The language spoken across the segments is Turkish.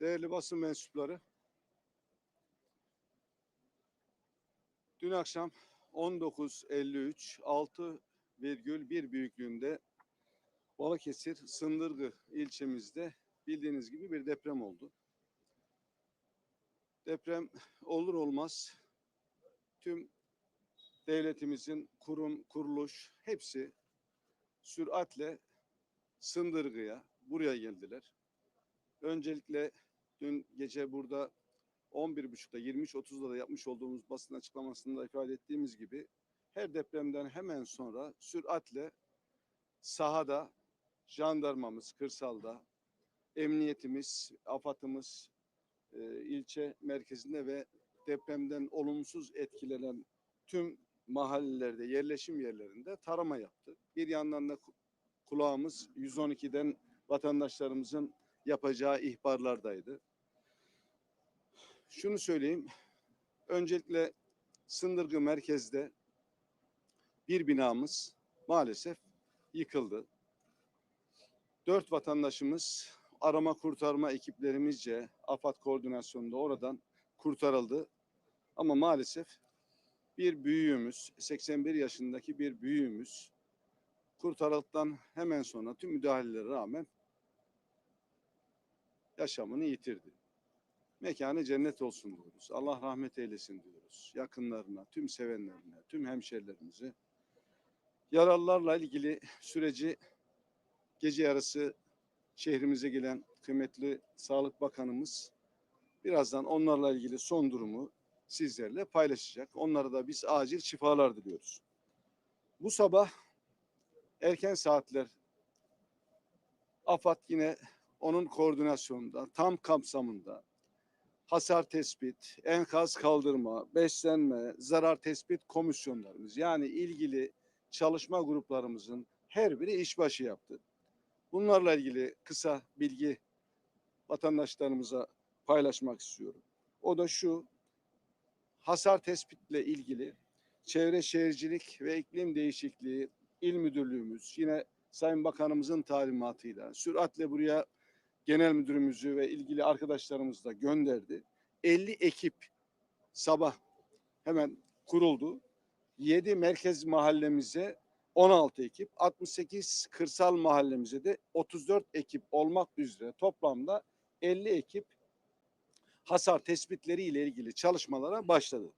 Değerli basın mensupları, dün akşam 19.53 6,1 büyüklüğünde Balıkesir Sındırgı ilçemizde bildiğiniz gibi bir deprem oldu. Deprem olur olmaz tüm devletimizin kurum, kuruluş hepsi süratle Sındırgı'ya buraya geldiler. Öncelikle dün gece burada 11.30'da 23.30'da da yapmış olduğumuz basın açıklamasında ifade ettiğimiz gibi her depremden hemen sonra süratle sahada jandarmamız kırsalda, emniyetimiz, afatımız e, ilçe merkezinde ve depremden olumsuz etkilenen tüm mahallelerde, yerleşim yerlerinde tarama yaptı. Bir yandan da ku- kulağımız 112'den vatandaşlarımızın yapacağı ihbarlardaydı. Şunu söyleyeyim. Öncelikle Sındırgı merkezde bir binamız maalesef yıkıldı. Dört vatandaşımız arama kurtarma ekiplerimizce AFAD koordinasyonunda oradan kurtarıldı. Ama maalesef bir büyüğümüz, 81 yaşındaki bir büyüğümüz kurtarıldıktan hemen sonra tüm müdahalelere rağmen yaşamını yitirdi. Mekanı cennet olsun diyoruz. Allah rahmet eylesin diyoruz. Yakınlarına, tüm sevenlerine, tüm hemşerilerimize. Yaralılarla ilgili süreci gece yarısı şehrimize gelen kıymetli Sağlık Bakanımız birazdan onlarla ilgili son durumu sizlerle paylaşacak. Onlara da biz acil şifalar diliyoruz. Bu sabah erken saatler AFAD yine onun koordinasyonunda, tam kapsamında hasar tespit, enkaz kaldırma, beslenme, zarar tespit komisyonlarımız yani ilgili çalışma gruplarımızın her biri işbaşı yaptı. Bunlarla ilgili kısa bilgi vatandaşlarımıza paylaşmak istiyorum. O da şu, hasar tespitle ilgili Çevre Şehircilik ve İklim Değişikliği İl Müdürlüğümüz yine Sayın Bakanımızın talimatıyla süratle buraya genel müdürümüzü ve ilgili arkadaşlarımızı da gönderdi. 50 ekip sabah hemen kuruldu. 7 merkez mahallemize 16 ekip, 68 kırsal mahallemize de 34 ekip olmak üzere toplamda 50 ekip hasar tespitleri ile ilgili çalışmalara başladı.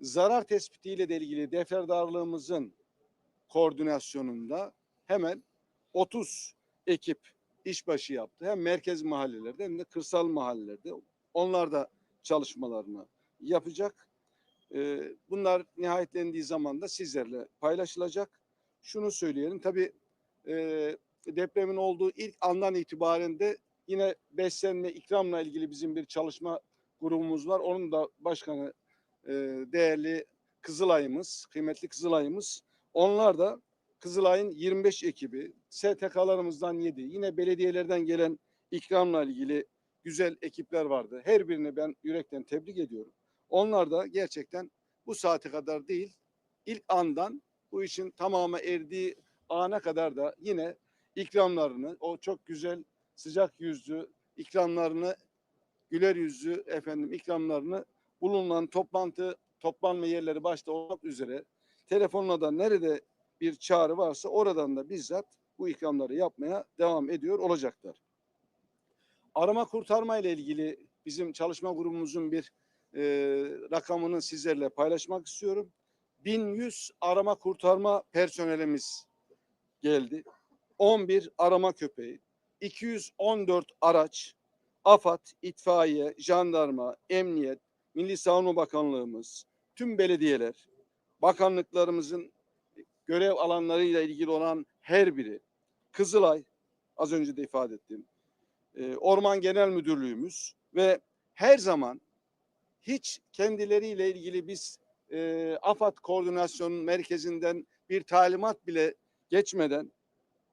Zarar tespitiyle de ilgili deferdarlığımızın koordinasyonunda hemen 30 ekip işbaşı yaptı. Hem merkez mahallelerde hem de kırsal mahallelerde. Onlar da çalışmalarını yapacak. Ee, Bunlar nihayetlendiği zaman da sizlerle paylaşılacak. Şunu söyleyelim tabii e, depremin olduğu ilk andan itibaren de yine beslenme ikramla ilgili bizim bir çalışma grubumuz var. Onun da başkanı e, değerli Kızılay'ımız, kıymetli Kızılay'ımız. Onlar da Kızılay'ın 25 ekibi, STK'larımızdan 7, yine belediyelerden gelen ikramla ilgili güzel ekipler vardı. Her birini ben yürekten tebrik ediyorum. Onlar da gerçekten bu saate kadar değil, ilk andan bu işin tamamı erdiği ana kadar da yine ikramlarını, o çok güzel sıcak yüzlü ikramlarını, güler yüzlü efendim ikramlarını bulunan toplantı, toplanma yerleri başta olmak üzere telefonla da nerede bir çağrı varsa oradan da bizzat bu ikramları yapmaya devam ediyor olacaklar. Arama kurtarma ile ilgili bizim çalışma grubumuzun bir e, rakamını sizlerle paylaşmak istiyorum. 1100 arama kurtarma personelimiz geldi. 11 arama köpeği, 214 araç, AFAD, itfaiye, jandarma, emniyet, Milli Savunma Bakanlığımız, tüm belediyeler, bakanlıklarımızın görev alanlarıyla ilgili olan her biri, Kızılay, az önce de ifade ettim, e, Orman Genel Müdürlüğümüz ve her zaman hiç kendileriyle ilgili biz e, AFAD Koordinasyon Merkezi'nden bir talimat bile geçmeden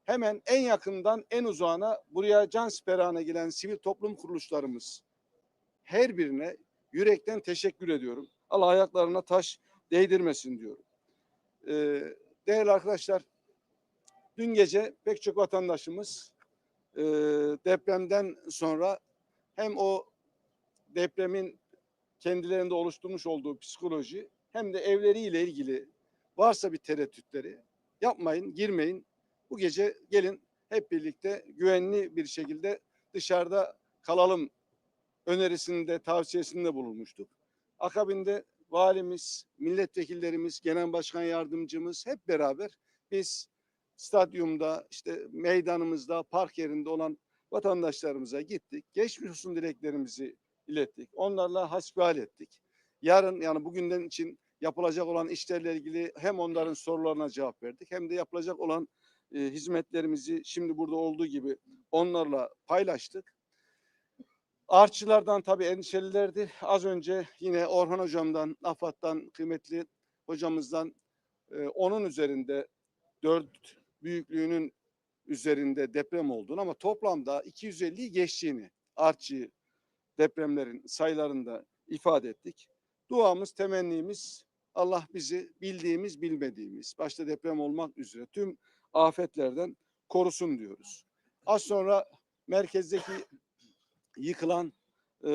hemen en yakından en uzağına buraya can siperhane gelen sivil toplum kuruluşlarımız her birine yürekten teşekkür ediyorum. Allah ayaklarına taş değdirmesin diyorum. Ee, değerli arkadaşlar Dün gece pek çok vatandaşımız e, depremden sonra hem o depremin kendilerinde oluşturmuş olduğu psikoloji hem de evleriyle ilgili varsa bir tereddütleri yapmayın, girmeyin. Bu gece gelin hep birlikte güvenli bir şekilde dışarıda kalalım önerisinde, tavsiyesinde bulunmuştuk. Akabinde valimiz, milletvekillerimiz, genel başkan yardımcımız hep beraber biz stadyumda, işte meydanımızda, park yerinde olan vatandaşlarımıza gittik. Geçmiş olsun dileklerimizi ilettik. Onlarla hasbihal ettik. Yarın yani bugünden için yapılacak olan işlerle ilgili hem onların sorularına cevap verdik hem de yapılacak olan e, hizmetlerimizi şimdi burada olduğu gibi onlarla paylaştık. Artçılardan tabii endişelilerdi. Az önce yine Orhan hocamdan, AFAD'dan, kıymetli hocamızdan e, onun üzerinde dört büyüklüğünün üzerinde deprem olduğunu ama toplamda 250'yi geçtiğini artçı depremlerin sayılarında ifade ettik. Duamız, temennimiz Allah bizi bildiğimiz, bilmediğimiz, başta deprem olmak üzere tüm afetlerden korusun diyoruz. Az sonra merkezdeki yıkılan e,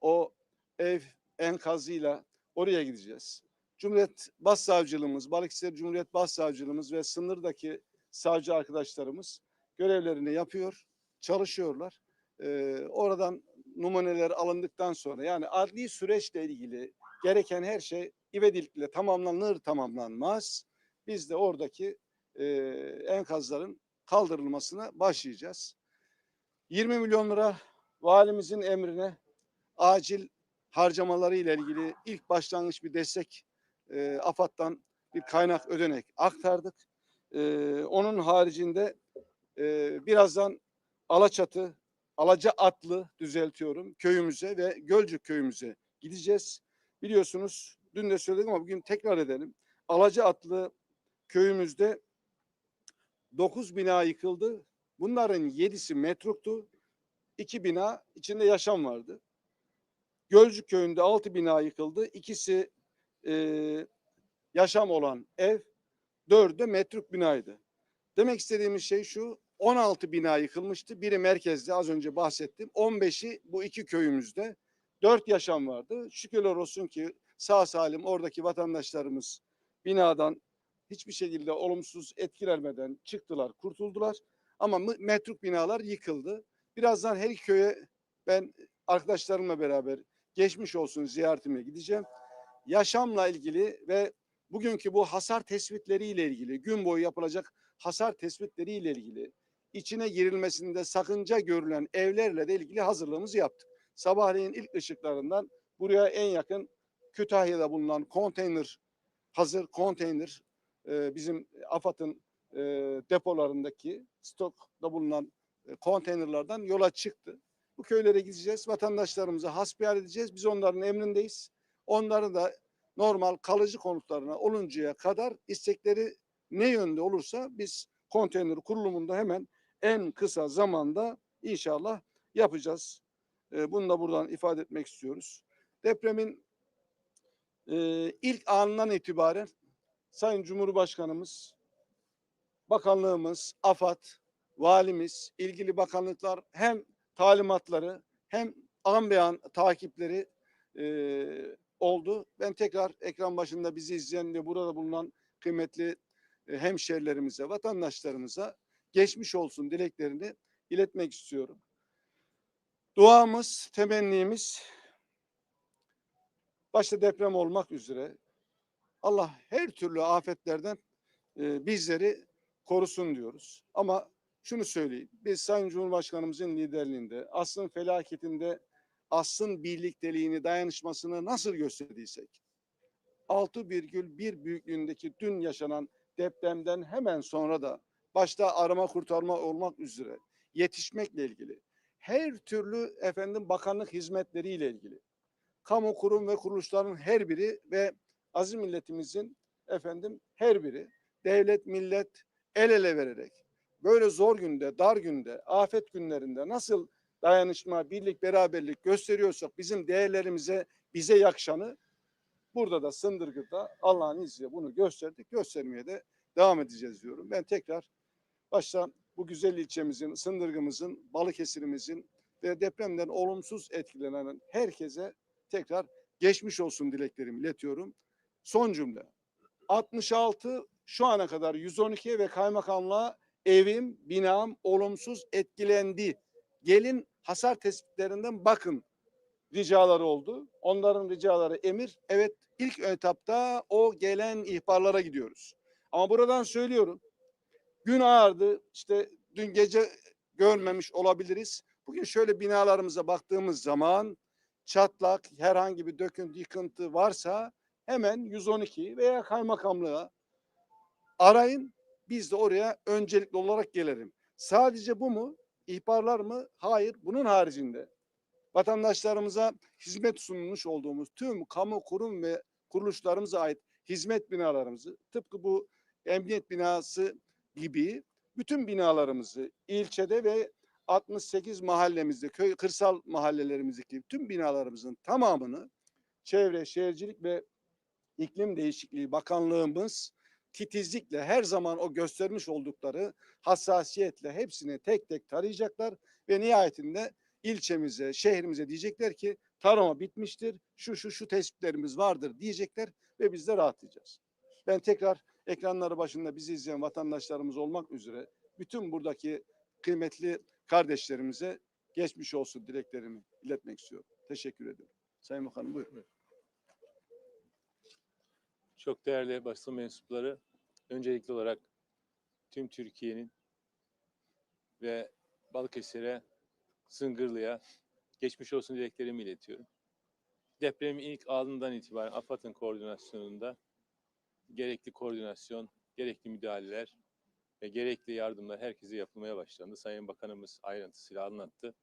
o ev enkazıyla oraya gideceğiz. Cumhuriyet Başsavcılığımız, Balıkesir Cumhuriyet Başsavcılığımız ve sınırdaki savcı arkadaşlarımız görevlerini yapıyor, çalışıyorlar. Ee, oradan numuneler alındıktan sonra yani adli süreçle ilgili gereken her şey ivedilikle tamamlanır tamamlanmaz. Biz de oradaki e, enkazların kaldırılmasına başlayacağız. 20 milyon lira valimizin emrine acil harcamaları ile ilgili ilk başlangıç bir destek e, AFAD'dan bir kaynak ödenek aktardık. E, onun haricinde e, birazdan Alaçatı, Alaca Atlı düzeltiyorum köyümüze ve Gölcük köyümüze gideceğiz. Biliyorsunuz dün de söyledim ama bugün tekrar edelim. Alaca Atlı köyümüzde 9 bina yıkıldı. Bunların 7'si metruktu. 2 bina içinde yaşam vardı. Gölcük köyünde 6 bina yıkıldı. İkisi e, yaşam olan ev, dördü de metruk binaydı. Demek istediğimiz şey şu, 16 bina yıkılmıştı. Biri merkezde az önce bahsettim. 15'i bu iki köyümüzde. 4 yaşam vardı. Şükürler olsun ki sağ salim oradaki vatandaşlarımız binadan hiçbir şekilde olumsuz etkilenmeden çıktılar, kurtuldular. Ama metruk binalar yıkıldı. Birazdan her köye ben arkadaşlarımla beraber geçmiş olsun ziyaretime gideceğim. Yaşamla ilgili ve bugünkü bu hasar tespitleriyle ilgili, gün boyu yapılacak hasar tespitleriyle ilgili içine girilmesinde sakınca görülen evlerle de ilgili hazırlığımızı yaptık. Sabahleyin ilk ışıklarından buraya en yakın Kütahya'da bulunan konteyner, hazır konteyner e, bizim AFAD'ın e, depolarındaki stokta bulunan e, konteynerlardan yola çıktı. Bu köylere gideceğiz, vatandaşlarımıza hasbihal edeceğiz. Biz onların emrindeyiz. Onları da normal kalıcı konutlarına oluncaya kadar istekleri ne yönde olursa biz konteyner kurulumunda hemen en kısa zamanda inşallah yapacağız. E, bunu da buradan ifade etmek istiyoruz. Depremin ilk anından itibaren Sayın Cumhurbaşkanımız, bakanlığımız, AFAD, valimiz, ilgili bakanlıklar hem talimatları hem an beyan takipleri e, oldu. Ben tekrar ekran başında bizi izleyen ve burada bulunan kıymetli e, hemşerilerimize, vatandaşlarımıza geçmiş olsun dileklerini iletmek istiyorum. Duamız, temennimiz başta deprem olmak üzere Allah her türlü afetlerden e, bizleri korusun diyoruz. Ama şunu söyleyeyim. Biz Sayın Cumhurbaşkanımızın liderliğinde aslın felaketinde aslın birlikteliğini, dayanışmasını nasıl gösterdiysek 6,1 büyüklüğündeki dün yaşanan depremden hemen sonra da başta arama kurtarma olmak üzere yetişmekle ilgili her türlü efendim bakanlık hizmetleriyle ilgili kamu kurum ve kuruluşların her biri ve aziz milletimizin efendim her biri devlet millet el ele vererek böyle zor günde, dar günde, afet günlerinde nasıl dayanışma, birlik, beraberlik gösteriyorsak bizim değerlerimize, bize yakışanı burada da Sındırgı'da Allah'ın izniyle bunu gösterdik. Göstermeye de devam edeceğiz diyorum. Ben tekrar Başta bu güzel ilçemizin, Sındırgımızın, Balıkesir'imizin ve depremden olumsuz etkilenen herkese tekrar geçmiş olsun dileklerimi iletiyorum. Son cümle. 66 şu ana kadar 112 ve kaymakamlığa evim, binam olumsuz etkilendi. Gelin hasar tespitlerinden bakın ricaları oldu. Onların ricaları emir. Evet ilk etapta o gelen ihbarlara gidiyoruz. Ama buradan söylüyorum. Gün ağardı. İşte dün gece görmemiş olabiliriz. Bugün şöyle binalarımıza baktığımız zaman çatlak, herhangi bir döküntü, yıkıntı varsa hemen 112 veya kaymakamlığa arayın. Biz de oraya öncelikli olarak gelelim. Sadece bu mu? İhbarlar mı? Hayır. Bunun haricinde vatandaşlarımıza hizmet sunmuş olduğumuz tüm kamu kurum ve kuruluşlarımıza ait hizmet binalarımızı tıpkı bu emniyet binası gibi bütün binalarımızı ilçede ve 68 mahallemizde, köy kırsal mahallelerimizdeki tüm binalarımızın tamamını Çevre, Şehircilik ve İklim Değişikliği Bakanlığımız titizlikle her zaman o göstermiş oldukları hassasiyetle hepsini tek tek tarayacaklar ve nihayetinde ilçemize, şehrimize diyecekler ki tarama bitmiştir, şu şu şu tespitlerimiz vardır diyecekler ve biz de rahatlayacağız. Ben tekrar ekranları başında bizi izleyen vatandaşlarımız olmak üzere bütün buradaki kıymetli kardeşlerimize geçmiş olsun dileklerimi iletmek istiyorum. Teşekkür ediyorum. Sayın Bakanım buyurun. Çok değerli basın mensupları, öncelikli olarak tüm Türkiye'nin ve Balıkesir'e, Sıngırlı'ya geçmiş olsun dileklerimi iletiyorum. Depremin ilk anından itibaren AFAD'ın koordinasyonunda gerekli koordinasyon, gerekli müdahaleler ve gerekli yardımlar herkese yapılmaya başlandı. Sayın Bakanımız ayrıntısıyla anlattı.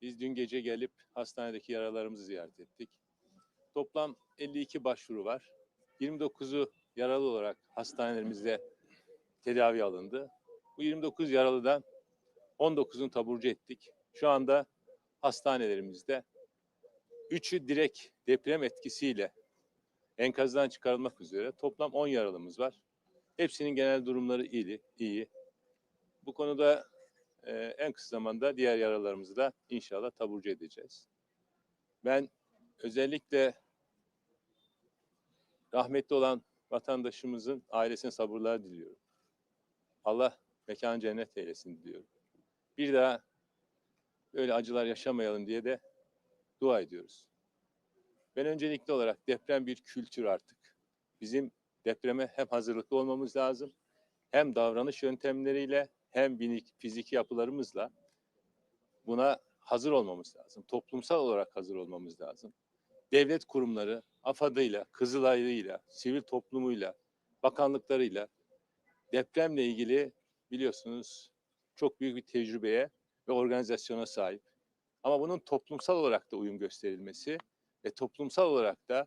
Biz dün gece gelip hastanedeki yaralarımızı ziyaret ettik. Toplam 52 başvuru var. 29'u yaralı olarak hastanelerimizde tedavi alındı. Bu 29 yaralıdan 19'unu taburcu ettik. Şu anda hastanelerimizde 3'ü direkt deprem etkisiyle enkazdan çıkarılmak üzere toplam 10 yaralımız var. Hepsinin genel durumları iyi. iyi. Bu konuda e, en kısa zamanda diğer yaralarımızı da inşallah taburcu edeceğiz. Ben özellikle rahmetli olan vatandaşımızın ailesine sabırlar diliyorum. Allah mekan cennet eylesin diliyorum. Bir daha böyle acılar yaşamayalım diye de dua ediyoruz. Ben öncelikli olarak deprem bir kültür artık. Bizim depreme hem hazırlıklı olmamız lazım, hem davranış yöntemleriyle hem binik, fiziki yapılarımızla buna hazır olmamız lazım. Toplumsal olarak hazır olmamız lazım. Devlet kurumları AFAD'ıyla, Kızılay'ıyla, sivil toplumuyla, bakanlıklarıyla depremle ilgili biliyorsunuz çok büyük bir tecrübeye ve organizasyona sahip. Ama bunun toplumsal olarak da uyum gösterilmesi ve toplumsal olarak da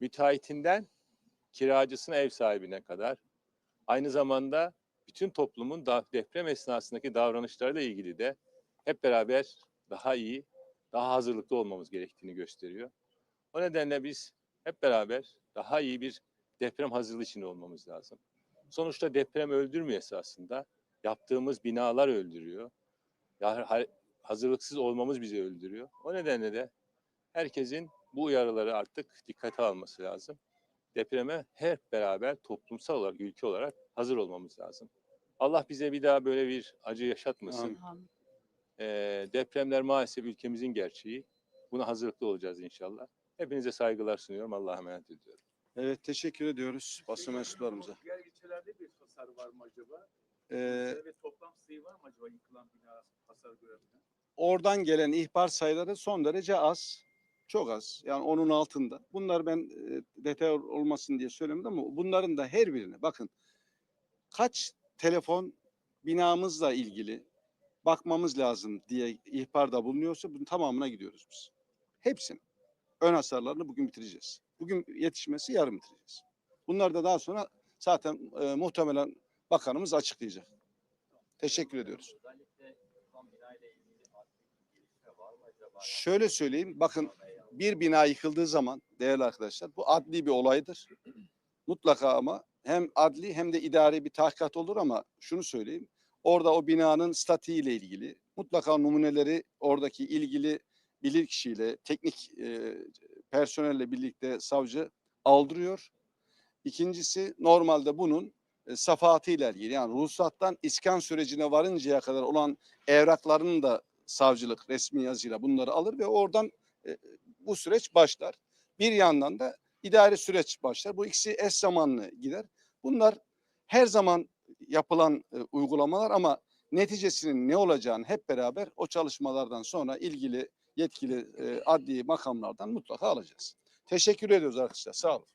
müteahhitinden kiracısına ev sahibine kadar aynı zamanda bütün toplumun da deprem esnasındaki davranışlarıyla ilgili de hep beraber daha iyi, daha hazırlıklı olmamız gerektiğini gösteriyor. O nedenle biz hep beraber daha iyi bir deprem hazırlığı içinde olmamız lazım. Sonuçta deprem öldürmüyor esasında. Yaptığımız binalar öldürüyor. Ya hazırlıksız olmamız bizi öldürüyor. O nedenle de herkesin bu uyarıları artık dikkate alması lazım. Depreme hep beraber toplumsal olarak, ülke olarak hazır olmamız lazım. Allah bize bir daha böyle bir acı yaşatmasın. Amin. Ee, depremler maalesef ülkemizin gerçeği. Buna hazırlıklı olacağız inşallah. Hepinize saygılar sunuyorum. Allah'a emanet ediyorum. Evet teşekkür ediyoruz basın mensuplarımıza. Diğer ilçelerde bir hasar var mı acaba? Ee, ve toplam sayı var mı acaba yıkılan bina hasar görebilen? oradan gelen ihbar sayıları son derece az. Çok az. Yani onun altında. Bunlar ben e, detay ol- olmasın diye söylemedim ama bunların da her birine bakın. Kaç telefon binamızla ilgili bakmamız lazım diye ihbarda bulunuyorsa bunun tamamına gidiyoruz biz. Hepsini. Ön hasarlarını bugün bitireceğiz. Bugün yetişmesi yarın bitireceğiz. Bunlar da daha sonra zaten e, muhtemelen bakanımız açıklayacak. Teşekkür ediyoruz. Şöyle söyleyeyim, bakın bir bina yıkıldığı zaman değerli arkadaşlar bu adli bir olaydır. Mutlaka ama hem adli hem de idari bir tahkikat olur ama şunu söyleyeyim. Orada o binanın statiği ile ilgili mutlaka numuneleri oradaki ilgili bilir kişiyle, teknik e, personelle birlikte savcı aldırıyor. İkincisi normalde bunun e, safahatıyla ilgili yani ruhsattan iskan sürecine varıncaya kadar olan evraklarının da savcılık resmi yazıyla bunları alır ve oradan e, bu süreç başlar. Bir yandan da idari süreç başlar. Bu ikisi eş zamanlı gider. Bunlar her zaman yapılan e, uygulamalar ama neticesinin ne olacağını hep beraber o çalışmalardan sonra ilgili yetkili e, adli makamlardan mutlaka alacağız. Teşekkür ediyoruz arkadaşlar. Sağ olun.